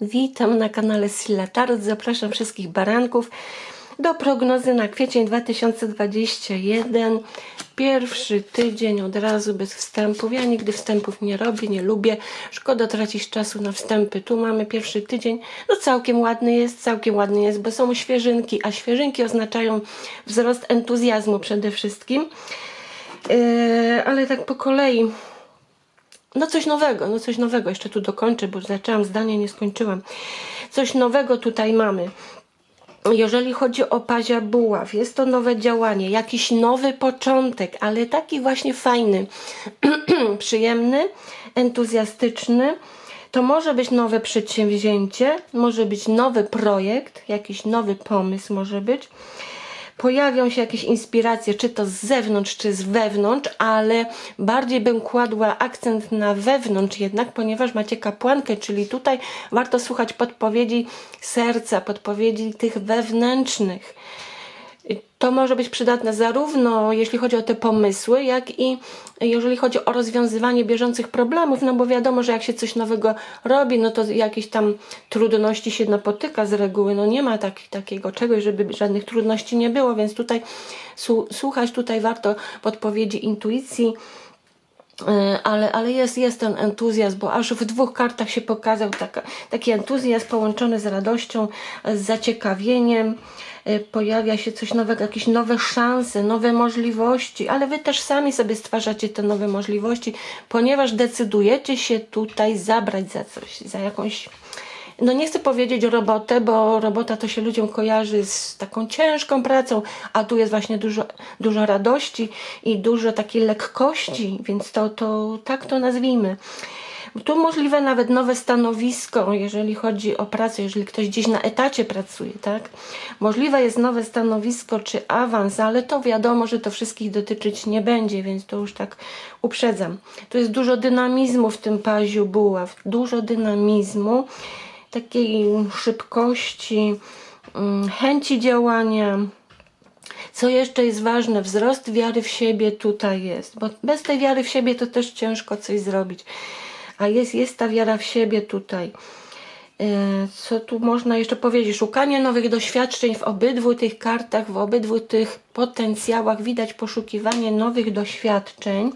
Witam na kanale Silla Tarot. Zapraszam wszystkich baranków do prognozy na kwiecień 2021. Pierwszy tydzień od razu bez wstępów. Ja nigdy wstępów nie robię, nie lubię. Szkoda tracić czasu na wstępy. Tu mamy pierwszy tydzień. No całkiem ładny jest, całkiem ładny jest, bo są świeżynki, a świeżynki oznaczają wzrost entuzjazmu przede wszystkim. Yy, ale tak po kolei. No coś nowego, no coś nowego. Jeszcze tu dokończę, bo zaczęłam zdanie, nie skończyłam. Coś nowego tutaj mamy. Jeżeli chodzi o pazia buław, jest to nowe działanie, jakiś nowy początek, ale taki właśnie fajny, przyjemny, entuzjastyczny. To może być nowe przedsięwzięcie, może być nowy projekt, jakiś nowy pomysł może być pojawią się jakieś inspiracje, czy to z zewnątrz, czy z wewnątrz, ale bardziej bym kładła akcent na wewnątrz jednak, ponieważ macie kapłankę, czyli tutaj warto słuchać podpowiedzi serca, podpowiedzi tych wewnętrznych. To może być przydatne zarówno jeśli chodzi o te pomysły, jak i jeżeli chodzi o rozwiązywanie bieżących problemów, no bo wiadomo, że jak się coś nowego robi, no to jakieś tam trudności się napotyka z reguły, no nie ma tak, takiego czegoś, żeby żadnych trudności nie było, więc tutaj słuchać, tutaj warto podpowiedzi intuicji, ale, ale jest, jest ten entuzjazm, bo aż w dwóch kartach się pokazał taka, taki entuzjazm połączony z radością, z zaciekawieniem. E, Pojawia się coś nowego, jakieś nowe szanse, nowe możliwości, ale wy też sami sobie stwarzacie te nowe możliwości, ponieważ decydujecie się tutaj zabrać za coś, za jakąś no nie chcę powiedzieć robotę, bo robota to się ludziom kojarzy z taką ciężką pracą, a tu jest właśnie dużo, dużo radości i dużo takiej lekkości, więc to, to tak to nazwijmy. Tu możliwe nawet nowe stanowisko, jeżeli chodzi o pracę, jeżeli ktoś gdzieś na etacie pracuje, tak? Możliwe jest nowe stanowisko czy awans, ale to wiadomo, że to wszystkich dotyczyć nie będzie, więc to już tak uprzedzam. Tu jest dużo dynamizmu w tym paziu buław, dużo dynamizmu takiej szybkości, mm, chęci działania. Co jeszcze jest ważne, wzrost wiary w siebie tutaj jest, bo bez tej wiary w siebie to też ciężko coś zrobić. A jest, jest ta wiara w siebie tutaj. E, Co tu można jeszcze powiedzieć? Szukanie nowych doświadczeń w obydwu tych kartach, w obydwu tych potencjałach widać poszukiwanie nowych doświadczeń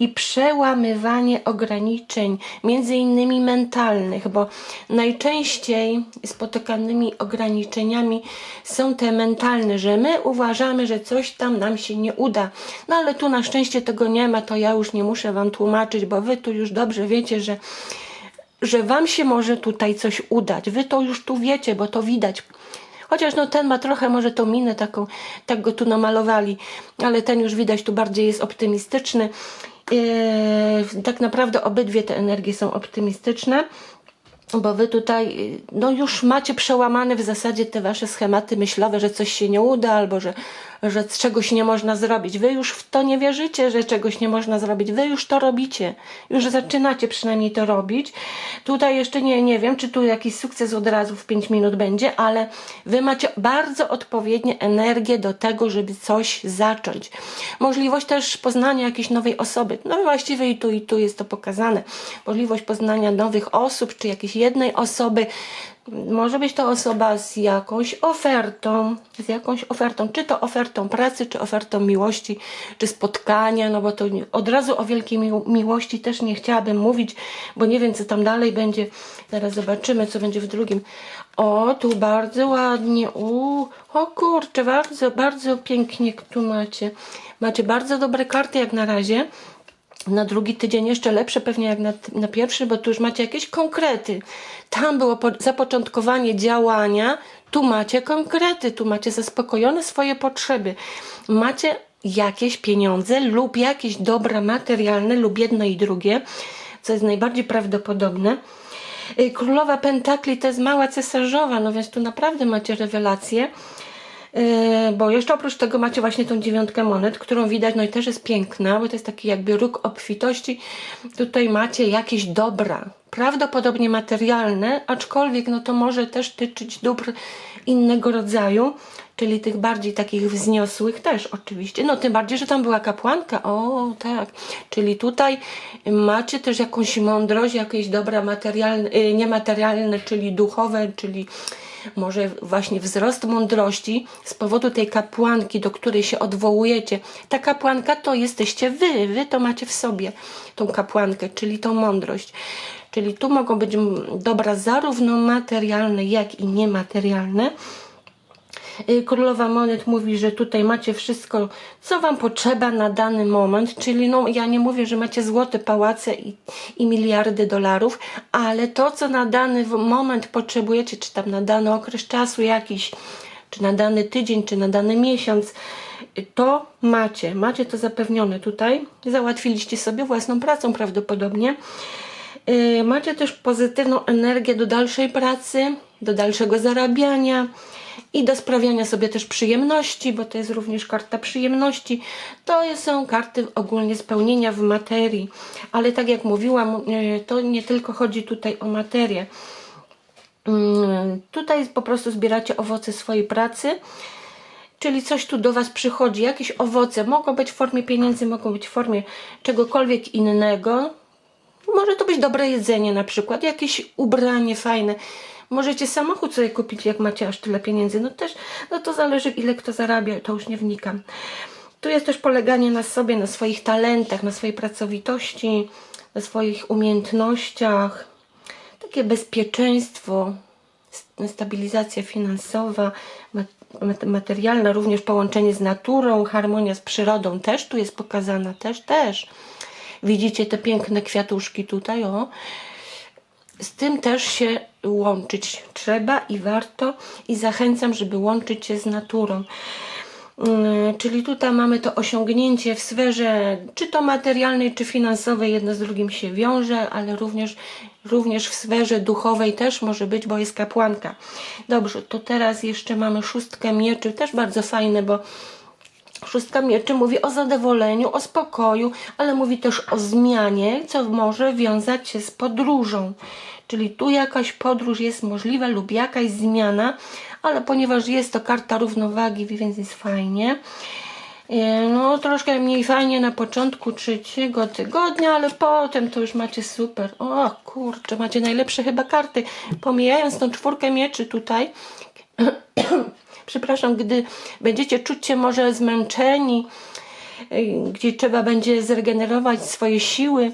i przełamywanie ograniczeń, między innymi mentalnych, bo najczęściej spotykanymi ograniczeniami są te mentalne, że my uważamy, że coś tam nam się nie uda. No ale tu na szczęście tego nie ma, to ja już nie muszę Wam tłumaczyć, bo Wy tu już dobrze wiecie, że że wam się może tutaj coś udać. Wy to już tu wiecie, bo to widać. Chociaż no ten ma trochę może tą minę taką, tak go tu namalowali, ale ten już widać tu bardziej jest optymistyczny. Eee, tak naprawdę obydwie te energie są optymistyczne bo wy tutaj no już macie przełamane w zasadzie te wasze schematy myślowe, że coś się nie uda albo że, że czegoś nie można zrobić. Wy już w to nie wierzycie, że czegoś nie można zrobić. Wy już to robicie. Już zaczynacie przynajmniej to robić. Tutaj jeszcze nie, nie wiem, czy tu jakiś sukces od razu w 5 minut będzie, ale wy macie bardzo odpowiednie energię do tego, żeby coś zacząć. Możliwość też poznania jakiejś nowej osoby. No właściwie i tu, i tu jest to pokazane. Możliwość poznania nowych osób, czy jakiejś jednej osoby. Może być to osoba z jakąś ofertą, z jakąś ofertą, czy to ofertą pracy, czy ofertą miłości, czy spotkania, no bo to od razu o wielkiej mił- miłości też nie chciałabym mówić, bo nie wiem, co tam dalej będzie. Zaraz zobaczymy, co będzie w drugim. O, tu bardzo ładnie, u, o kurczę, bardzo, bardzo pięknie tu macie. Macie bardzo dobre karty jak na razie na drugi tydzień jeszcze lepsze pewnie jak na, na pierwszy, bo tu już macie jakieś konkrety. Tam było po, zapoczątkowanie działania, tu macie konkrety, tu macie zaspokojone swoje potrzeby. Macie jakieś pieniądze lub jakieś dobra materialne lub jedno i drugie, co jest najbardziej prawdopodobne. Y, Królowa Pentakli to jest mała cesarzowa, no więc tu naprawdę macie rewelacje. Yy, bo jeszcze oprócz tego macie właśnie tą dziewiątkę monet, którą widać, no i też jest piękna, bo to jest taki jakby róg obfitości. Tutaj macie jakieś dobra, prawdopodobnie materialne, aczkolwiek no to może też tyczyć dóbr innego rodzaju, czyli tych bardziej takich wzniosłych też oczywiście. No tym bardziej, że tam była kapłanka. O, tak. Czyli tutaj macie też jakąś mądrość, jakieś dobra materialne, y, niematerialne, czyli duchowe, czyli może właśnie wzrost mądrości z powodu tej kapłanki, do której się odwołujecie. Ta kapłanka to jesteście wy, wy to macie w sobie tą kapłankę, czyli tą mądrość. Czyli tu mogą być dobra zarówno materialne, jak i niematerialne. Y, Królowa Monet mówi, że tutaj macie wszystko, co Wam potrzeba na dany moment, czyli no, ja nie mówię, że macie złote pałace i, i miliardy dolarów, ale to, co na dany moment potrzebujecie, czy tam na dany okres czasu jakiś, czy na dany tydzień, czy na dany miesiąc, y, to macie, macie to zapewnione tutaj. Załatwiliście sobie własną pracą prawdopodobnie. Y, Macie też pozytywną energię do dalszej pracy, do dalszego zarabiania i do sprawiania sobie też przyjemności, bo to jest również karta przyjemności. To są karty ogólnie spełnienia w materii, ale tak jak mówiłam, y, to nie tylko chodzi tutaj o materię. Mm, Tutaj po prostu zbieracie owoce swojej pracy, czyli coś tu do Was przychodzi, jakieś owoce, mogą być w formie pieniędzy, mogą być w formie czegokolwiek innego, może to być dobre jedzenie na przykład, jakieś ubranie fajne. Możecie samochód sobie kupić, jak macie aż tyle pieniędzy. No też, no to zależy ile kto zarabia, to już nie wnikam. Tu jest też poleganie na sobie, na swoich talentach, na swojej pracowitości, na swoich umiejętnościach. Takie bezpieczeństwo, st- stabilizacja finansowa, ma- mat- materialna, również połączenie z naturą, harmonia z przyrodą też tu jest pokazana, też, też. Widzicie te piękne kwiatuszki tutaj, o. Z tym też się łączyć trzeba i warto i zachęcam, żeby łączyć się z naturą. Mm, Czyli tutaj mamy to osiągnięcie w sferze czy to materialnej, czy finansowej, jedno z drugim się wiąże, ale również, również w sferze duchowej też może być, bo jest kapłanka. Dobrze, to teraz jeszcze mamy szóstkę mieczy, też bardzo fajne, bo Szóstka mieczy mówi o zadowoleniu, o spokoju, ale mówi też o zmianie, co może wiązać się z podróżą. Czyli tu jakaś podróż jest możliwa lub jakaś zmiana, ale ponieważ jest to karta równowagi, więc jest fajnie. E, No, troszkę mniej fajnie na początku trzeciego tygodnia, ale potem to już macie super. O kurczę, macie najlepsze chyba karty. Pomijając tą czwórkę mieczy tutaj, przepraszam, gdy będziecie czuć się może zmęczeni, y, gdzie trzeba będzie zregenerować swoje siły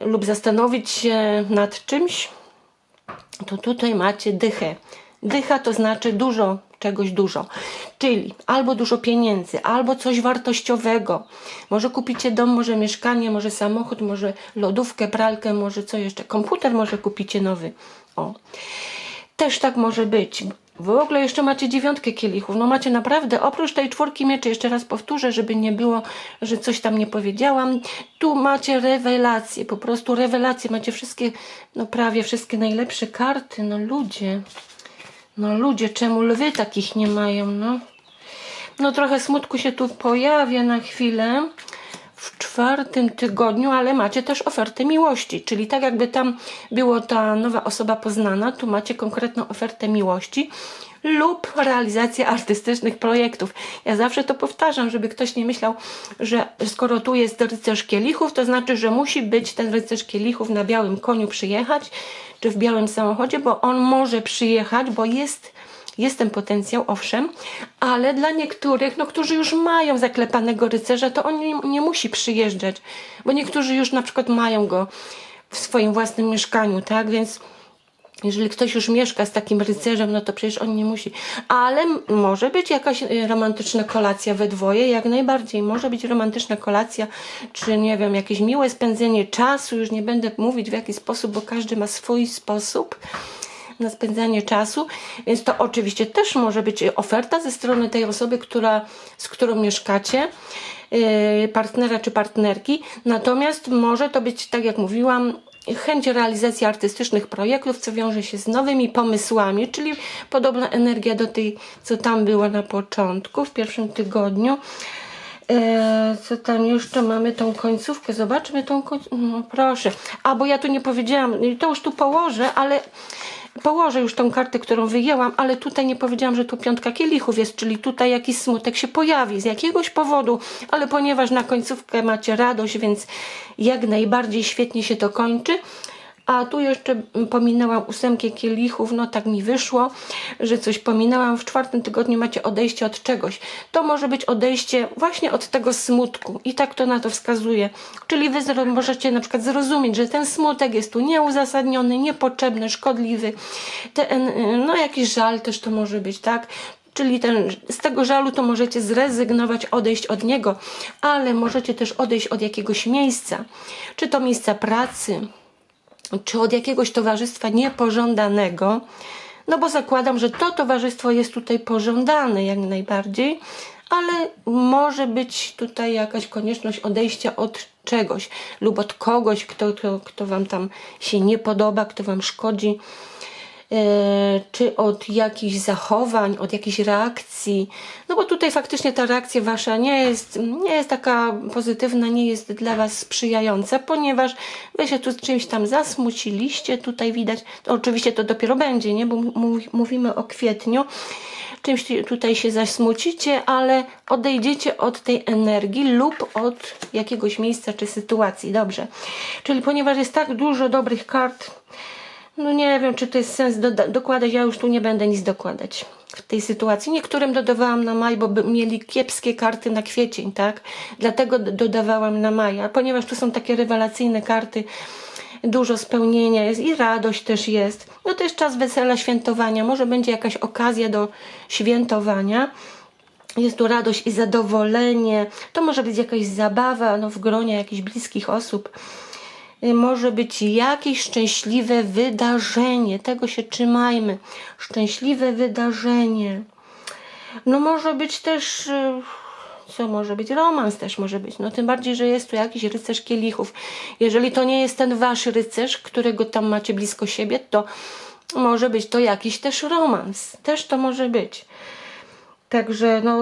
lub zastanowić się nad czymś, to tutaj macie dychę. Dycha to znaczy dużo, czegoś dużo. Czyli albo dużo pieniędzy, albo coś wartościowego. Może kupicie dom, może mieszkanie, może samochód, może lodówkę, pralkę, może co jeszcze, komputer może kupicie nowy. O. Też tak może być. W ogóle jeszcze macie dziewiątkę kielichów. No macie naprawdę, oprócz tej czwórki mieczy, jeszcze raz powtórzę, żeby nie było, że coś tam nie powiedziałam. Tu macie rewelacje, po prostu rewelacje. Macie wszystkie, no prawie wszystkie najlepsze karty. No ludzie, no ludzie, czemu lwy takich nie mają, no? No trochę smutku się tu pojawia na chwilę w czwartym tygodniu, ale macie też ofertę miłości, czyli tak jakby tam było ta nowa osoba poznana, tu macie konkretną ofertę miłości lub realizację artystycznych projektów. Ja zawsze to powtarzam, żeby ktoś nie myślał, że skoro tu jest rycerz kielichów, to znaczy, że musi być ten rycerz kielichów na białym koniu przyjechać, czy w białym samochodzie, bo on może przyjechać, bo jest jest ten potencjał, owszem, ale dla niektórych, no, którzy już mają zaklepanego rycerza, to on nie, nie musi przyjeżdżać, bo niektórzy już na przykład mają go w swoim własnym mieszkaniu, tak? Więc jeżeli ktoś już mieszka z takim rycerzem, no to przecież on nie musi. Ale może być jakaś y, romantyczna kolacja we dwoje, jak najbardziej. Może być romantyczna kolacja, czy nie wiem, jakieś miłe spędzenie czasu. Już nie będę mówić w jaki sposób, bo każdy ma swój sposób na spędzanie czasu, więc to oczywiście też może być oferta ze strony tej osoby, która, z którą mieszkacie, yy, partnera czy partnerki. Natomiast może to być, tak jak mówiłam, chęć realizacji artystycznych projektów, co wiąże się z nowymi pomysłami, czyli podobna energia do tej, co tam była na początku, w pierwszym tygodniu. E, co tam jeszcze mamy? Tą końcówkę. Zobaczmy tą końcówkę. No proszę. A, bo ja tu nie powiedziałam. To już tu położę, ale położę już tą kartę, którą wyjęłam, ale tutaj nie powiedziałam, że tu piątka kielichów jest, czyli tutaj jakiś smutek się pojawi z jakiegoś powodu, ale ponieważ na końcówkę macie radość, więc jak najbardziej świetnie się to kończy. A tu jeszcze pominęłam ósemkę kielichów, no tak mi wyszło, że coś pominęłam. W czwartym tygodniu macie odejście od czegoś. To może być odejście właśnie od tego smutku i tak to na to wskazuje. Czyli wy możecie na przykład zrozumieć, że ten smutek jest tu nieuzasadniony, niepotrzebny, szkodliwy. Ten, no jakiś żal też to może być, tak? Czyli ten, z tego żalu to możecie zrezygnować, odejść od niego, ale możecie też odejść od jakiegoś miejsca, czy to miejsca pracy, czy od jakiegoś towarzystwa niepożądanego, no bo zakładam, że to towarzystwo jest tutaj pożądane jak najbardziej, ale może być tutaj jakaś konieczność odejścia od czegoś lub od kogoś, kto, kto, kto Wam tam się nie podoba, kto Wam szkodzi. E, czy od jakichś zachowań, od jakichś reakcji. No bo tutaj faktycznie ta reakcja wasza nie jest, nie jest taka pozytywna, nie jest dla was sprzyjająca, ponieważ wy się tu czymś tam zasmuciliście, tutaj widać, to oczywiście to dopiero będzie, nie? Bo mów- mówimy o kwietniu. Czymś tutaj się zasmucicie, ale odejdziecie od tej energii lub od jakiegoś miejsca czy sytuacji. Dobrze. Czyli ponieważ jest tak dużo dobrych kart, no nie wiem, czy to jest sens doda- dokładać. Ja już tu nie będę nic dokładać w tej sytuacji. Niektórym dodawałam na maj, bo by mieli kiepskie karty na kwiecień, tak? Dlatego dodawałam na maj. A ponieważ tu są takie rewelacyjne karty, dużo spełnienia jest i radość też jest. No to jest czas wesela, świętowania. Może będzie jakaś okazja do świętowania. Jest tu radość i zadowolenie. To może być jakaś zabawa no, w gronie jakichś bliskich osób. Y, Może być jakieś szczęśliwe wydarzenie. Tego się trzymajmy. Szczęśliwe wydarzenie. No może być też... y, Co może być? Romans też może być. No tym bardziej, że jest tu jakiś rycerz kielichów. Jeżeli to nie jest ten wasz rycerz, którego tam macie blisko siebie, to może być to jakiś też romans. Też to może być. Także no,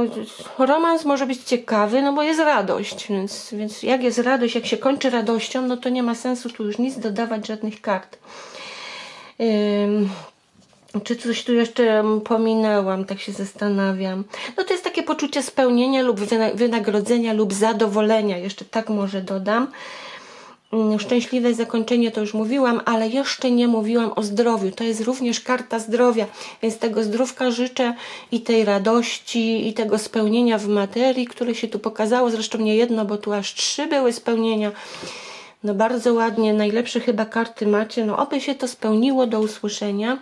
romans może być ciekawy, no bo jest radość, więc, więc jak jest radość, jak się kończy radością, no to nie ma sensu tu już nic dodawać, żadnych kart. Czy coś tu jeszcze pominęłam, tak się zastanawiam. No to jest takie poczucie spełnienia lub wyna- wynagrodzenia lub zadowolenia, jeszcze tak może dodam. Mm, Szczęśliwe zakończenie to już mówiłam, ale jeszcze nie mówiłam o zdrowiu. To jest również karta zdrowia, więc tego zdrówka życzę i tej radości, i tego spełnienia w materii, które się tu pokazało. Zresztą nie jedno, bo tu aż trzy były spełnienia. No bardzo ładnie, najlepsze chyba karty macie. No oby się to spełniło do usłyszenia.